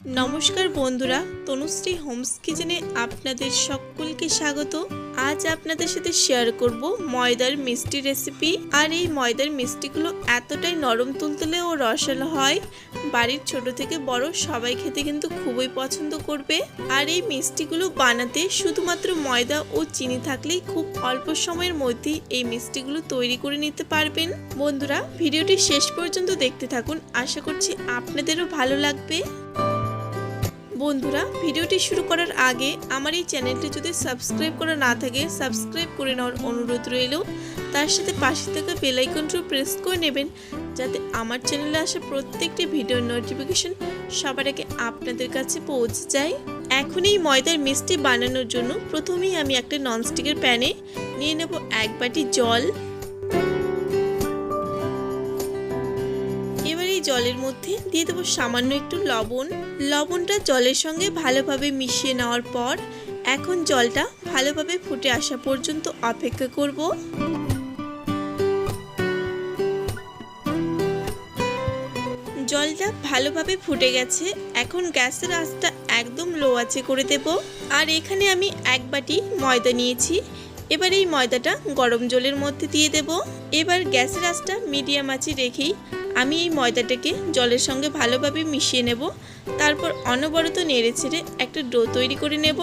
নমস্কার বন্ধুরা, তনুশ্রী হোমস কিচেনে আপনাদের সকলকে স্বাগত। আজ আপনাদের সাথে শেয়ার করব ময়দার মিষ্টি রেসিপি আর এই ময়দার মিষ্টিগুলো এতটাই নরম তুলতুলে ও রসালো হয়, বাড়ির ছোট থেকে বড় সবাই খেতে কিন্তু খুবই পছন্দ করবে। আর এই মিষ্টিগুলো বানাতে শুধুমাত্র ময়দা ও চিনি থাকলেই খুব অল্প সময়ের মধ্যেই এই মিষ্টিগুলো তৈরি করে নিতে পারবেন। বন্ধুরা, ভিডিওটি শেষ পর্যন্ত দেখতে থাকুন। আশা করছি আপনাদেরও ভালো লাগবে। বন্ধুরা, ভিডিওটি শুরু করার আগে আমার এই চ্যানেলটি যদি সাবস্ক্রাইব করা না থাকে, সাবস্ক্রাইব করে নেওয়ার অনুরোধ রইল। তার সাথে পাশে থাকা বেল আইকনটি প্রেস করে নেবেন, যাতে আমার চ্যানেলে আসা প্রত্যেকটি ভিডিওর নোটিফিকেশন সবার আগে আপনাদের কাছে পৌঁছে যায়। এখন এই ময়দার মিষ্টি বানানোর জন্য প্রথমেই আমি একটা ননস্টিকের প্যানে নিয়ে নেব এক বাটি জল। জলের মধ্যে দিয়ে দেবো সামান্য একটু লবণ। লবণটা জলের সঙ্গে ভালোভাবে মিশিয়ে নেওয়ার পর এখন জলটা ভালোভাবে ফুটে আসা পর্যন্ত অপেক্ষা করব। জলটা ভালোভাবে ফুটে গেছে। এখন গ্যাসের আঁচটা একদম লো আছে করে দেব। আর এখানে আমি এক বাটি ময়দা নিয়েছি। এবার এই ময়দাটা গরম জলের মধ্যে দিয়ে দেব। এবার গ্যাসের আঁচটা মিডিয়াম আঁচে রেখেই আমি এই ময়দাটাকে জলের সঙ্গে ভালোভাবে মিশিয়ে নেব। তারপর অনবরত নেড়ে ছেড়ে একটা ডো তৈরি করে নেব।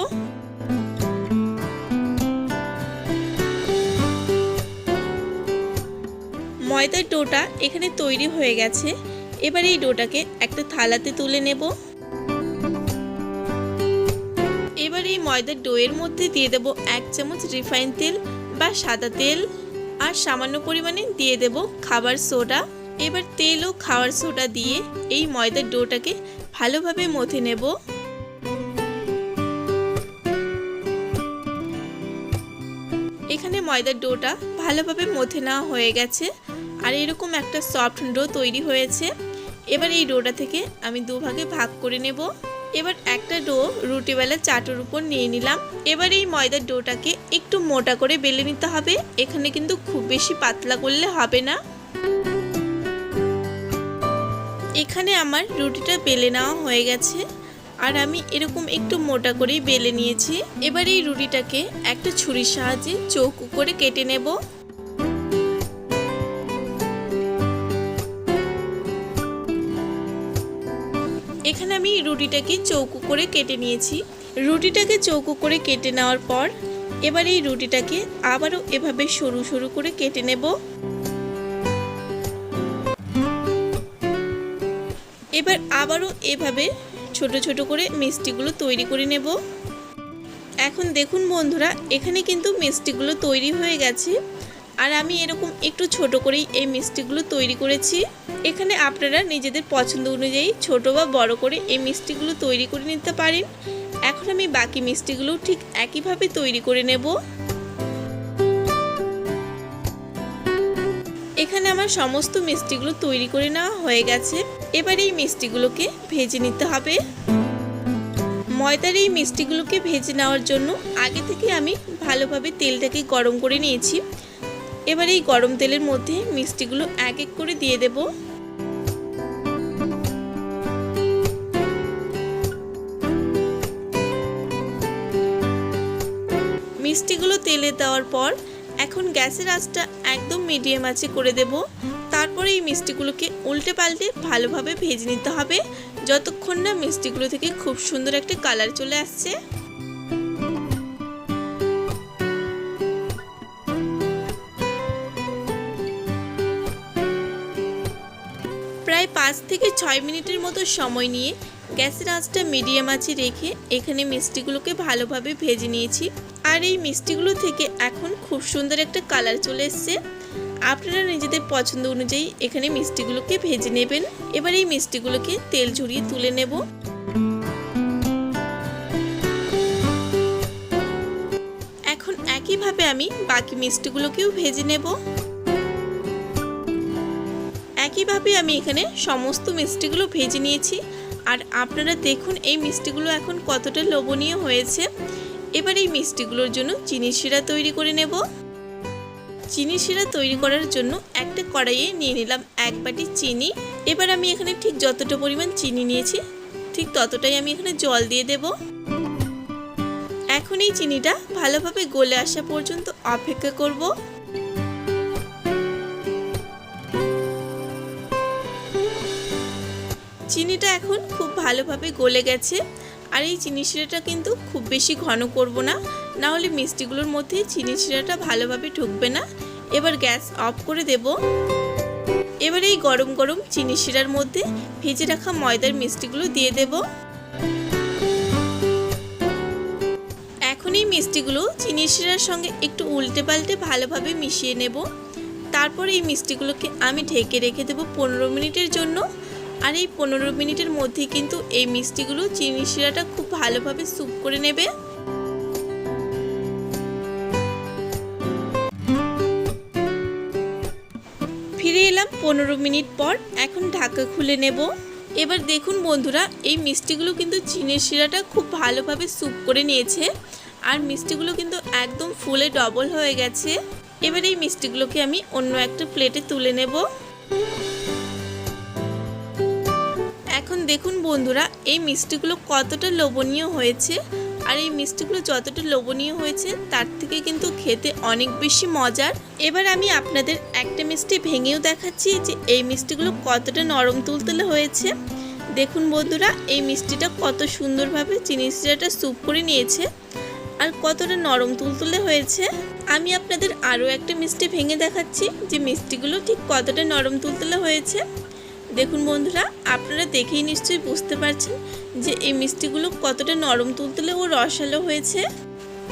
ময়দার ডোটা এখানে তৈরি হয়ে গেছে। এবার এই ডোটাকে একটা থালাতে তুলে নেব। এবার এই ময়দার ডোয়ের মধ্যে দিয়ে দেব এক চামচ রিফাইন তেল বা সাদা তেল। আর সামান্য পরিমাণে দিয়ে দেব খাবার সোডা। এবার তেল ও খাওয়ার সোডা দিয়ে এই ময়দার ডোটাকে ভালোভাবে মথে নেব। এখানে ময়দার ডোটা ভালোভাবে মথে নেওয়া হয়ে গেছে আর এরকম একটা সফট ডো তৈরি হয়েছে। এবার এই ডোটা থেকে আমি দুভাগে ভাগ করে নেব। এবার একটা ডো রুটিবেলা চাটুর উপর নিয়ে নিলাম। এবার এই ময়দার ডোটাকে একটু মোটা করে বেলে নিতে হবে। এখানে কিন্তু খুব বেশি পাতলা করলে হবে না। এখানে আমার রুটিটা বেলে নেওয়া হয়ে গেছে। আর আমি এরকম একটু মোটা করেই বেলে নিয়েছি। এবার এই রুটিটাকে একটা ছুরির সাহায্যে চৌকো করে কেটে নেব। এখানে আমি রুটিটাকে চৌকো করে কেটে নিয়েছি। রুটিটাকে চৌকো করে কেটে নেওয়ার পর এবার এই রুটিটাকে আবারও এভাবে সরু সরু করে কেটে নেব। এবার আবারও এভাবে ছোট ছোট করে মিষ্টিগুলো তৈরি করে নেব। এখন দেখুন বন্ধুরা, এখানে কিন্তু মিষ্টিগুলো তৈরি হয়ে গেছে। আর আমি এরকম একটু ছোট করেই এই মিষ্টিগুলো তৈরি করেছি। এখানে আপনারা নিজেদের পছন্দ অনুযায়ী ছোট বা বড় করে এই মিষ্টিগুলো তৈরি করে নিতে পারেন। এখন আমি বাকি মিষ্টিগুলো ঠিক একইভাবে তৈরি করে নেব। এখানে আমার সমস্ত মিষ্টিগুলো তৈরি করে নেওয়া হয়ে গেছে। এবার এই মিষ্টিগুলোকে ভেজে নিতে হবে। ময়দার এই মিষ্টিগুলোকে ভেজে নেওয়ার জন্য আগে থেকে আমি ভালোভাবে তেলটাকে গরম করে নিয়েছি। এবার এই গরম তেলের মধ্যে মিষ্টিগুলো এক এক করে দিয়ে দেব। মিষ্টিগুলো তেলে দেওয়ার পর এখন গ্যাসের আঁচটা একদম মিডিয়াম আঁচে করে দেব। তারপরে এই মিষ্টিগুলোকে উল্টে পাল্টে ভালোভাবে ভেজে নিতে হবে। যতক্ষণ না মিষ্টিগুলো থেকে খুব সুন্দর একটা কালার চলে আসছে। প্রায় পাঁচ থেকে ছয় মিনিটের মতো সময় নিয়ে গ্যাসের আঁচটা মিডিয়াম আঁচে রেখে এখানে মিষ্টিগুলোকে ভালোভাবে ভেজে নিয়েছি। আর এই মিষ্টিগুলো থেকে এখন খুব সুন্দর একটা কালার চলে এসছে। আপনারা নিজেদের পছন্দ অনুযায়ী এখানে মিষ্টিগুলোকে ভেজে নেবেন। এবার এই মিষ্টিগুলোকে তেল ঝরিয়ে তুলে নেব। এখন একইভাবে আমি বাকি মিষ্টিগুলোকেও ভেজে নেব। একইভাবে আমি এখানে সমস্ত মিষ্টিগুলো ভেজে নিয়েছি। আর আপনারা দেখুন এই মিষ্টিগুলো এখন কতটা লোভনীয় হয়েছে। এবার এই মিষ্টিগুলোর জন্য চিনি শিরা তৈরি করে নেব। চিনি শিরা তৈরি করার জন্য একটা কড়াইয়ে নিয়ে নিলাম এক বাটি চিনি। এবার আমি এখানে ঠিক যতটা পরিমাণ চিনি নিয়েছি, ঠিক ততটাই আমি এখানে জল দিয়ে দেব। এখন এই চিনিটা ভালোভাবে গলে আসা পর্যন্ত অপেক্ষা করব। চিনিটা এখন খুব ভালোভাবে গলে গেছে। আর এই চিনি শিরাটা কিন্তু খুব বেশি ঘন করব না না হলে মিষ্টিগুলোর মধ্যে চিনি শিরাটা ভালোভাবে ঢুকবে না। এবার গ্যাস অফ করে দেব। এবার এই গরম গরম চিনি শিরার মধ্যে ভেজে রাখা ময়দার মিষ্টিগুলো দিয়ে দেব। এখন এই মিষ্টিগুলো চিনি শিরার সঙ্গে একটু উল্টে পাল্টে ভালোভাবে মিশিয়ে নেব। তারপর এই মিষ্টিগুলোকে আমি ঢেকে রেখে দেবো পনেরো মিনিটের জন্য। আর এই পনেরো মিনিটের মধ্যে কিন্তু এই মিষ্টিগুলো চিনি শিরাটা খুব ভালোভাবে স্যুপ করে নেবে। ফিরে এলাম পনেরো মিনিট পর, এখন ঢাকা খুলে নেব। এবার দেখুন বন্ধুরা, এই মিষ্টিগুলো কিন্তু চিনির শিরাটা খুব ভালোভাবে স্যুপ করে নিয়েছে। আর মিষ্টিগুলো কিন্তু একদম ফুলে ডবল হয়ে গেছে। এবার এই মিষ্টিগুলোকে আমি অন্য একটা প্লেটে তুলে নেব। এখন দেখুন বন্ধুরা, এই মিষ্টিগুলো কতটা লোভনীয় হয়েছে। আর এই মিষ্টিগুলো যতটা লোভনীয় হয়েছে, তার থেকে কিন্তু খেতে অনেক বেশি মজার। এবার আমি আপনাদের একটা মিষ্টি ভেঙেও দেখাচ্ছি যে এই মিষ্টিগুলো কতটা নরম তুলতুলে হয়েছে। দেখুন বন্ধুরা, এই মিষ্টিটা কত সুন্দরভাবে চিনি শিরাটা স্যুপ করে নিয়েছে। আর কতটা নরম তুলতুলে হয়েছে। আমি আপনাদের আরও একটা মিষ্টি ভেঙে দেখাচ্ছি যে মিষ্টিগুলো ঠিক কতটা নরম তুলতুলে হয়েছে। দেখুন বন্ধুরা, আপনারা দেখেই নিশ্চয়ই বুঝতে পারছেন যে এই মিষ্টিগুলো কতটা নরম তুলতুলে ও রসালো হয়েছে।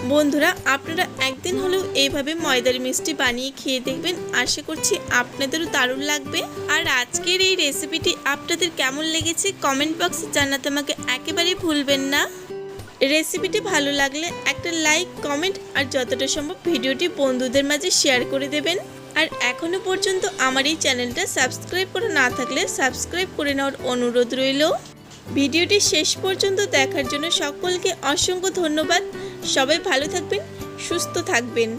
বন্ধুরা, আপনারা একদিন হলেও এইভাবে ময়দার মিষ্টি বানিয়ে খেয়ে দেখবেন। আশা করছি আপনাদেরও দারুণ লাগবে। আর আজকের এই রেসিপিটি আপনাদের কেমন লেগেছে কমেন্ট বক্সে জানাতে আমাকে একেবারেই ভুলবেন না। রেসিপিটি ভালো লাগলে একটা লাইক, কমেন্ট আর যতটা সম্ভব ভিডিওটি বন্ধুদের মাঝে শেয়ার করে দেবেন। আর এখনও পর্যন্ত আমার এই চ্যানেলটা সাবস্ক্রাইব করে না থাকলে সাবস্ক্রাইব করে নেওয়ার অনুরোধ রইল। ভিডিওটি শেষ পর্যন্ত দেখার জন্য সকলকে অসংখ্য ধন্যবাদ। সবাই ভালো থাকবেন, সুস্থ থাকবেন।